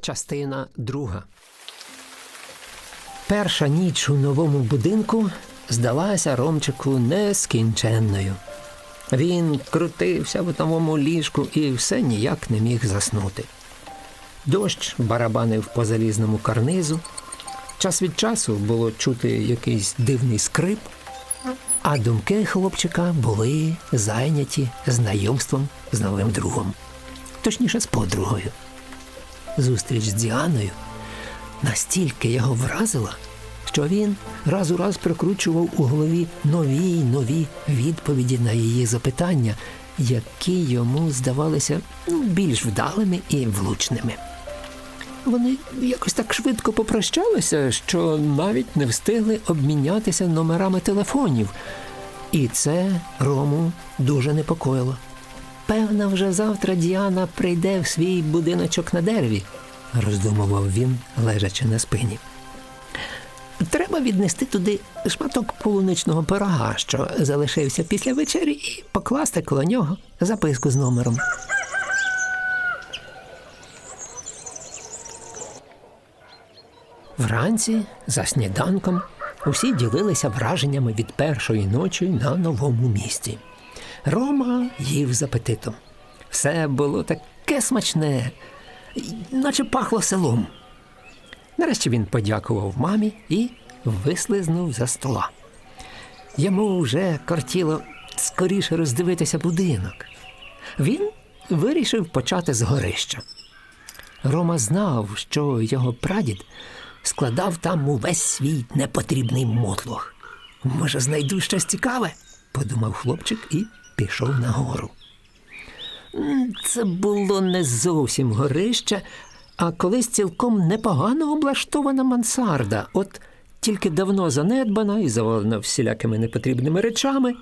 Частина друга. Перша ніч у новому будинку здалася Ромчику нескінченною. Він крутився в новому ліжку і все ніяк не міг заснути. Дощ барабанив по залізному карнизу. Час від часу було чути якийсь дивний скрип, а думки хлопчика були зайняті знайомством з новим другом, точніше з подругою. Зустріч з Діаною настільки його вразила, що він раз у раз прикручував у голові нові й нові відповіді на її запитання, які йому здавалися ну, більш вдалими і влучними. Вони якось так швидко попрощалися, що навіть не встигли обмінятися номерами телефонів. І це Рому дуже непокоїло. Певно, вже завтра Діана прийде в свій будиночок на дереві, роздумував він, лежачи на спині. Треба віднести туди шматок полуничного пирога, що залишився після вечері, і покласти коло нього записку з номером. Вранці, за сніданком, усі ділилися враженнями від першої ночі на новому місці. Рома їв з апетитом. Все було таке смачне, наче пахло селом. Нарешті він подякував мамі і вислизнув за стола. Йому вже кортіло скоріше роздивитися будинок. Він вирішив почати з горища. Рома знав, що його прадід складав там увесь свій непотрібний мотлох. Може, знайду щось цікаве, подумав хлопчик і пішов нагору. Це було не зовсім горище, а колись цілком непогано облаштована мансарда, от тільки давно занедбана і завалена всілякими непотрібними речами.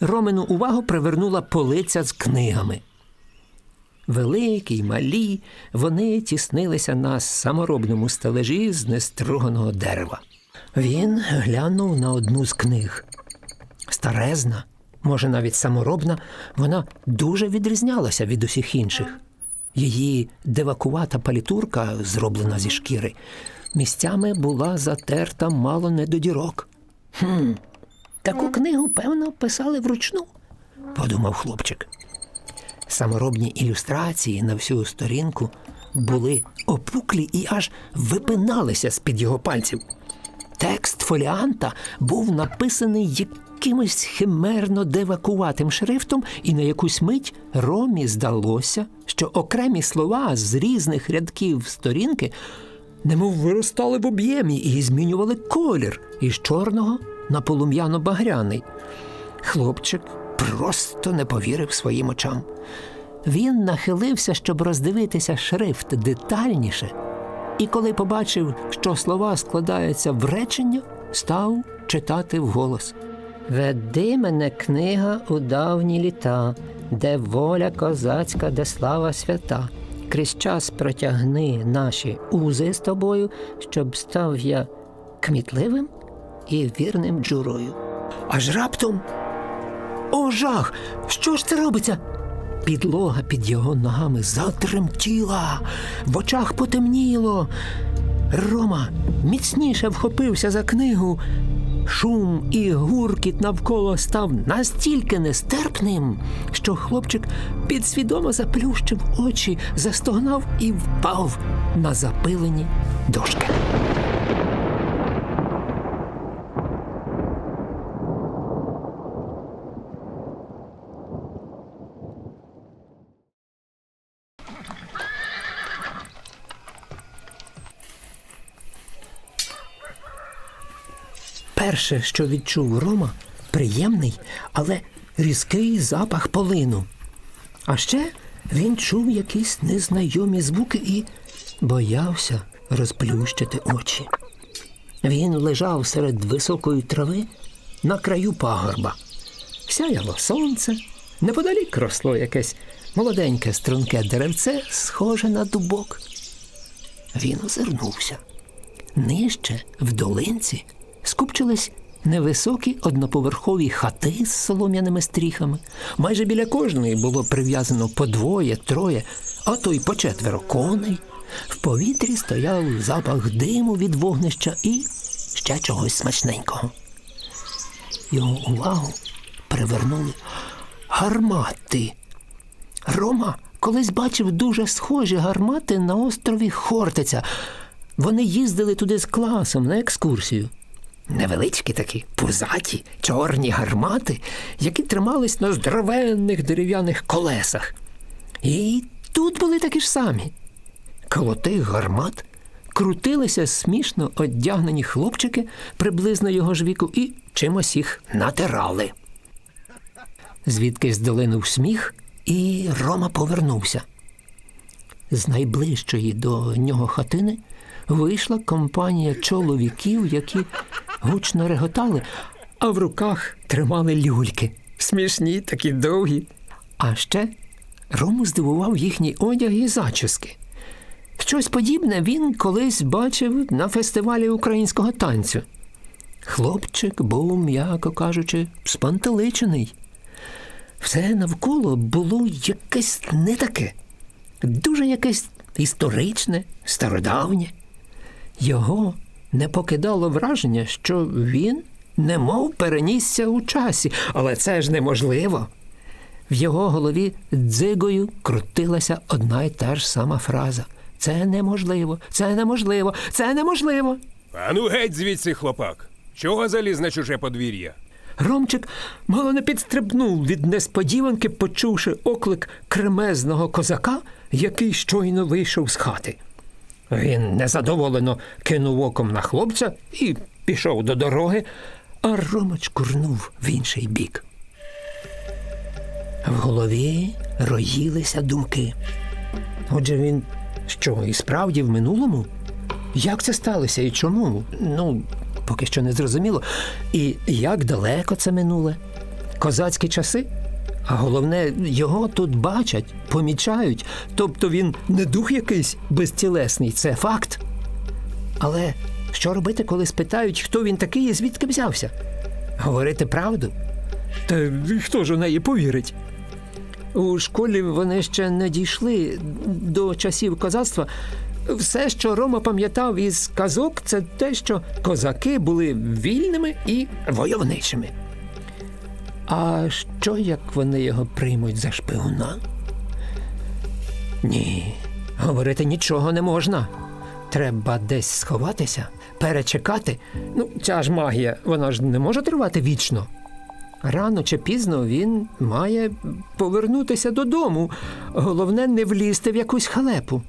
Ромину увагу привернула полиця з книгами. Великі й малі, вони тіснилися на саморобному стележі з неструганого дерева. Він глянув на одну з книг. Старезна, може навіть саморобна, вона дуже відрізнялася від усіх інших. Її девакувата палітурка, зроблена зі шкіри, місцями була затерта мало не до дірок. Хм, таку книгу, певно, писали вручну, подумав хлопчик. Саморобні ілюстрації на всю сторінку були опуклі і аж випиналися з-під його пальців. Текст фоліанта був написаний якимось химерно девакуватим шрифтом, і на якусь мить Ромі здалося, що окремі слова з різних рядків сторінки немов виростали в об'ємі і змінювали колір із чорного на полум'яно-багряний. Хлопчик просто не повірив своїм очам. Він нахилився, щоб роздивитися шрифт детальніше, і коли побачив, що слова складаються в речення, став читати вголос. Веди мене книга у давні літа, де воля козацька, де слава свята. Крізь час протягни наші узи з тобою, щоб став я кмітливим і вірним джурою. Аж раптом о, жах! Що ж це робиться? Підлога під його ногами затремтіла, в очах потемніло. Рома міцніше вхопився за книгу. Шум і гуркіт навколо став настільки нестерпним, що хлопчик підсвідомо заплющив очі, застогнав і впав на запилені дошки. Перше, що відчув Рома, приємний, але різкий запах полину. А ще він чув якісь незнайомі звуки і боявся розплющити очі. Він лежав серед високої трави на краю пагорба. Сяяло сонце, неподалік росло якесь молоденьке струнке деревце, схоже на дубок. Він озирнувся. Нижче, в долинці, скупчились невисокі одноповерхові хати з солом'яними стріхами. Майже біля кожної було прив'язано по двоє, троє, а то й по четверо коней. В повітрі стояв запах диму від вогнища і ще чогось смачненького. Його увагу привернули гармати. Рома колись бачив дуже схожі гармати на острові Хортиця. Вони їздили туди з класом на екскурсію. Невеличкі такі пузаті, чорні гармати, які тримались на здоровенних дерев'яних колесах. І тут були такі ж самі. Коло тих гармат крутилися смішно одягнені хлопчики приблизно його ж віку і чимось їх натирали. Звідки здолинув сміх, і Рома повернувся. З найближчої до нього хатини вийшла компанія чоловіків, які гучно реготали, а в руках тримали люльки. Смішні, такі довгі. А ще Рому здивував їхній одяг і зачіски. Щось подібне він колись бачив на фестивалі українського танцю. Хлопчик був, м'яко кажучи, спантеличений. Все навколо було якесь не таке, дуже якесь історичне, стародавнє. Його не покидало враження, що він немов перенісся у часі, але це ж неможливо. В його голові дзигою крутилася одна й та ж сама фраза. Це неможливо, це неможливо, це неможливо. Ану геть звідси, хлопак. Чого заліз на чуже подвір'я? Ромчик мало не підстрибнув від несподіванки, почувши оклик кремезного козака, який щойно вийшов з хати. Він незадоволено кинув оком на хлопця і пішов до дороги, а Ромач курнув в інший бік. В голові роїлися думки. Отже, він що, і справді в минулому? Як це сталося і чому? Ну, поки що не зрозуміло. І як далеко це минуле? Козацькі часи? А головне, його тут бачать, помічають, тобто він не дух якийсь безтілесний, це факт. Але що робити, коли спитають, хто він такий і звідки взявся? Говорити правду? Та хто ж у неї повірить? У школі вони ще не дійшли до часів козацтва. Все, що Рома пам'ятав із казок, це те, що козаки були вільними і войовничими. А що як вони його приймуть за шпигуна? Ні, говорити нічого не можна. Треба десь сховатися, перечекати. Ну, ця ж магія, вона ж не може тривати вічно. Рано чи пізно він має повернутися додому. Головне, не влізти в якусь халепу.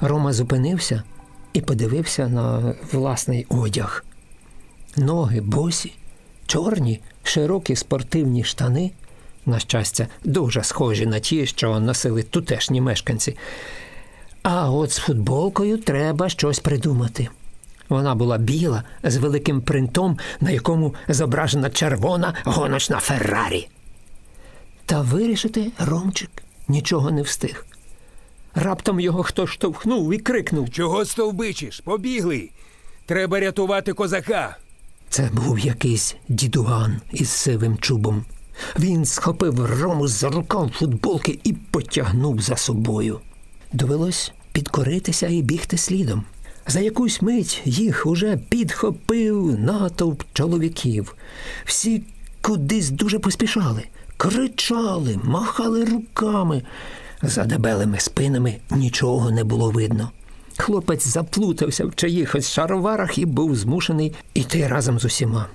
Рома зупинився і подивився на власний одяг. Ноги босі, чорні, широкі спортивні штани, на щастя, дуже схожі на ті, що носили тутешні мешканці. А от з футболкою треба щось придумати. Вона була біла з великим принтом, на якому зображена червона гоночна Феррарі. Та вирішити Ромчик нічого не встиг. Раптом його хтось штовхнув і крикнув. Чого стовбичиш? Побігли. Треба рятувати козака. Це був якийсь дідуган із сивим чубом. Він схопив Рому за рукав футболки і потягнув за собою. Довелось підкоритися і бігти слідом. За якусь мить їх уже підхопив натовп чоловіків. Всі кудись дуже поспішали, кричали, махали руками. За дебелими спинами нічого не було видно. Хлопець заплутався в чиїхось шароварах і був змушений іти разом з усіма.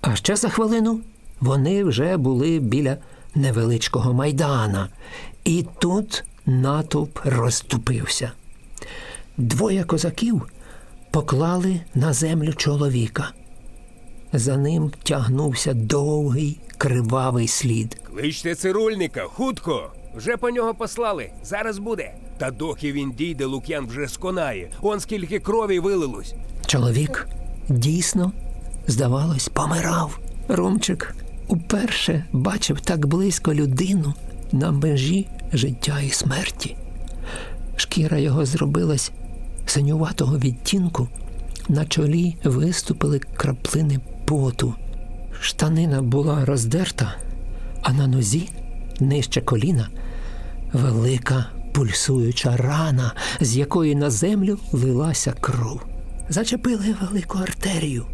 А ще за хвилину вони вже були біля невеличкого майдана, і тут натовп розступився. Двоє козаків поклали на землю чоловіка. За ним тягнувся довгий кривавий слід. Кличте цирульника, хутко. Вже по нього послали. Зараз буде. Та доки він дійде, Лук'ян вже сконає. Он скільки крові вилилось. Чоловік дійсно, здавалось, помирав. Ромчик уперше бачив так близько людину на межі життя і смерті. Шкіра його зробилась синюватого відтінку, на чолі виступили краплини поту. Штанина була роздерта, а на нозі, нижче коліна, велика пульсуюча рана, з якої на землю лилася кров. Зачепили велику артерію.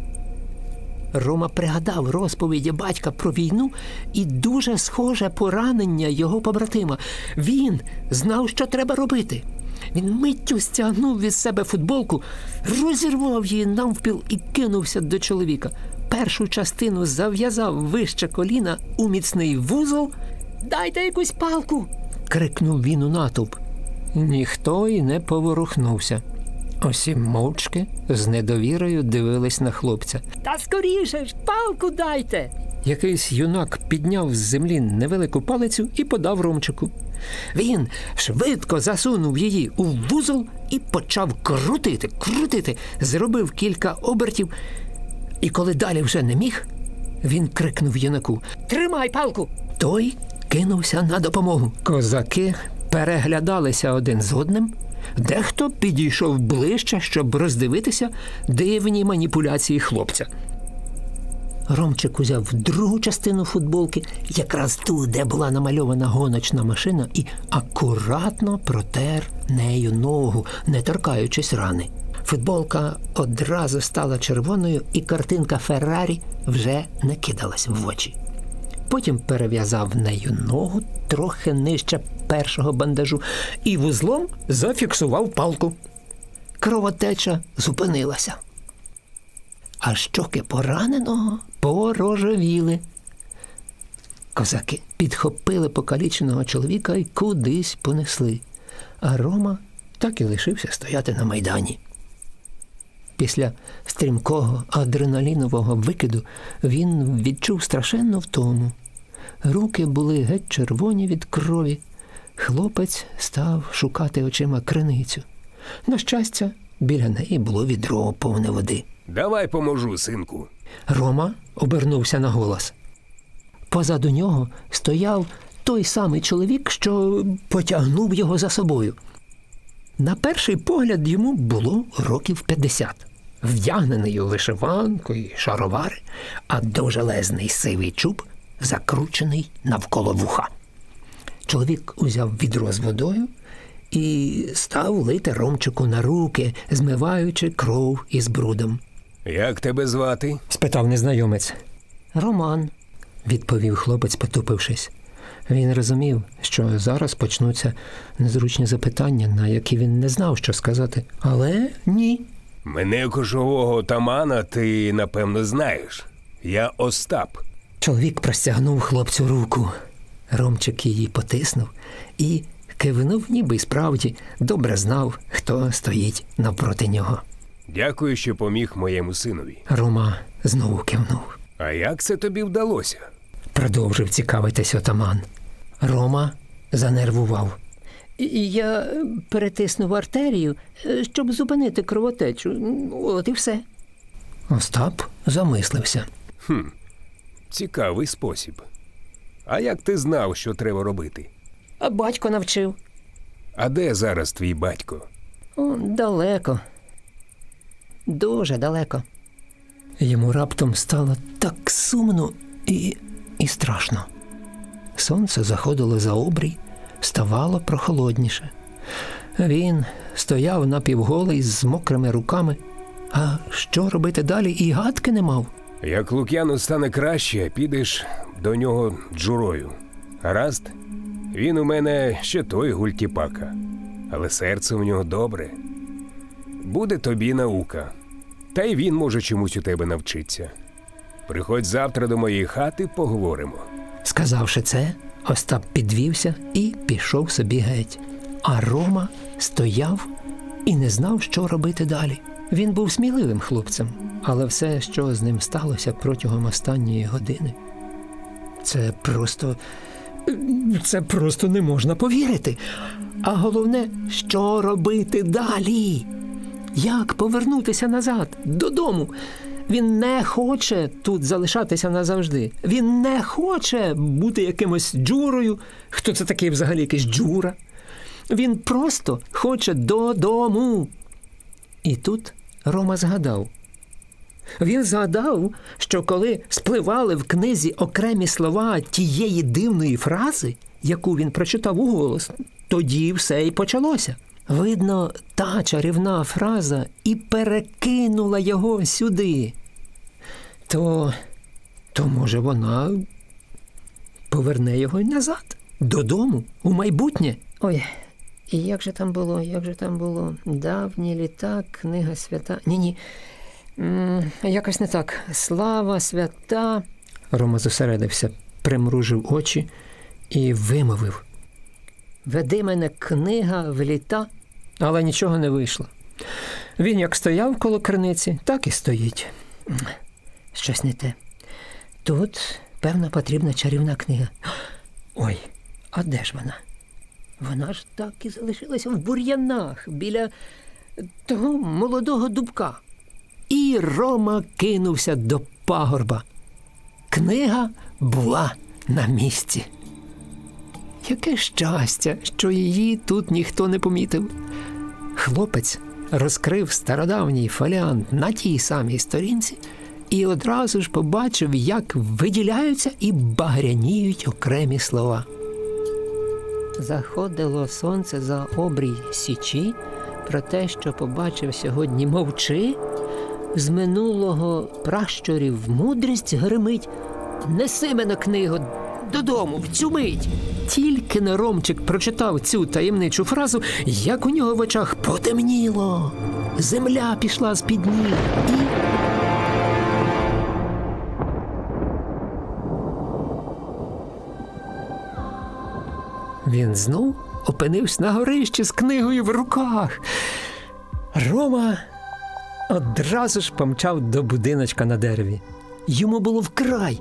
Рома пригадав розповіді батька про війну і дуже схоже поранення його побратима. Він знав, що треба робити. Він миттю стягнув від себе футболку, розірвав її навпіл і кинувся до чоловіка. Першу частину зав'язав вище коліна у міцний вузол. Дайте якусь палку. крикнув він у натовп. Ніхто й не поворухнувся. Усі мовчки з недовірою дивились на хлопця. Та скоріше ж, палку дайте. Якийсь юнак підняв з землі невелику палицю і подав Ромчику. Він швидко засунув її у вузол і почав крутити, крутити, зробив кілька обертів. І коли далі вже не міг, він крикнув юнаку: Тримай палку! Той кинувся на допомогу. Козаки переглядалися один з одним. Дехто підійшов ближче, щоб роздивитися дивні маніпуляції хлопця. Ромчик узяв другу частину футболки, якраз ту, де була намальована гоночна машина, і акуратно протер нею ногу, не торкаючись рани. Футболка одразу стала червоною, і картинка Феррарі вже не кидалась в очі. Потім перев'язав нею ногу трохи нижче першого бандажу і вузлом зафіксував палку. Кровотеча зупинилася. А щоки пораненого порожевіли. Козаки підхопили покаліченого чоловіка і кудись понесли, а Рома так і лишився стояти на майдані. Після стрімкого адреналінового викиду він відчув страшенну втому. Руки були геть червоні від крові. Хлопець став шукати очима криницю. На щастя, біля неї було відро повне води. Давай поможу, синку. Рома обернувся на голос. Позаду нього стояв той самий чоловік, що потягнув його за собою. На перший погляд йому було років 50. Вдягнений у вишиванку і шаровари, а довжелезний сивий чуб закручений навколо вуха. Чоловік узяв відро з водою і став лити Ромчику на руки, змиваючи кров із брудом. Як тебе звати? спитав незнайомець. Роман, відповів хлопець, потупившись. Він розумів, що зараз почнуться незручні запитання, на які він не знав, що сказати. Але ні. Мене кошового отамана ти, напевно, знаєш. Я Остап. Чоловік простягнув хлопцю руку. Ромчик її потиснув і кивнув, ніби справді добре знав, хто стоїть навпроти нього. Дякую, що поміг моєму синові. Рома знову кивнув. А як це тобі вдалося? Продовжив цікавитись отаман. Рома занервував. Я перетиснув артерію, е, щоб зупинити кровотечу. От і все. Остап замислився. Цікавий спосіб. А як ти знав, що треба робити? А батько навчив. А де зараз твій батько? О, далеко. Дуже далеко. Йому раптом стало так сумно і, і страшно. Сонце заходило за обрій, ставало прохолодніше. Він стояв напівголий з мокрими руками. А що робити далі і гадки не мав. Як Лук'яну стане краще, підеш до нього джурою. Гаразд? Він у мене ще той гультіпака, але серце у нього добре. Буде тобі наука. Та й він може чомусь у тебе навчитися. Приходь завтра до моєї хати, поговоримо. Сказавши це, Остап підвівся і пішов собі геть. А Рома стояв і не знав, що робити далі. Він був сміливим хлопцем, але все, що з ним сталося протягом останньої години, це просто. Це просто не можна повірити. А головне, що робити далі? Як повернутися назад додому? Він не хоче тут залишатися назавжди. Він не хоче бути якимось джурою. Хто це такий взагалі якийсь джура? Він просто хоче додому. І тут Рома згадав. Він згадав, що коли спливали в книзі окремі слова тієї дивної фрази, яку він прочитав уголос, тоді все і почалося. Видно, та чарівна фраза і перекинула його сюди. То, то може, вона поверне його й назад, додому, у майбутнє. Ой, і як же там було, як же там було? Давні літа, книга свята. Ні, ні. М, Якось не так. Слава свята. Рома зосередився, примружив очі і вимовив. Веди мене книга в літа, але нічого не вийшло. Він як стояв коло криниці, так і стоїть. Щось не те. Тут, певно, потрібна чарівна книга. Ой, а де ж вона? Вона ж так і залишилася в бур'янах біля того молодого дубка. І Рома кинувся до пагорба. Книга була на місці. Яке щастя, що її тут ніхто не помітив. Хлопець розкрив стародавній фоліант на тій самій сторінці і одразу ж побачив, як виділяються і багряніють окремі слова. Заходило сонце за обрій січі, про те, що побачив сьогодні мовчи, з минулого пращурів мудрість гримить. Неси мене книгу додому, в цю мить. Тільки на Ромчик прочитав цю таємничу фразу, як у нього в очах потемніло. Земля пішла з-під ніг і. Він знов опинився на горищі з книгою в руках. Рома одразу ж помчав до будиночка на дереві. Йому було вкрай,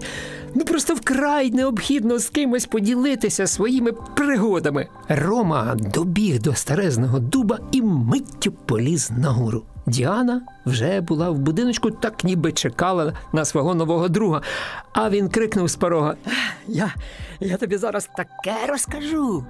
ну просто вкрай необхідно з кимось поділитися своїми пригодами. Рома добіг до старезного дуба і миттю поліз нагору. Діана вже була в будиночку, так ніби чекала на свого нового друга. А він крикнув з порога: Я, я тобі зараз таке розкажу.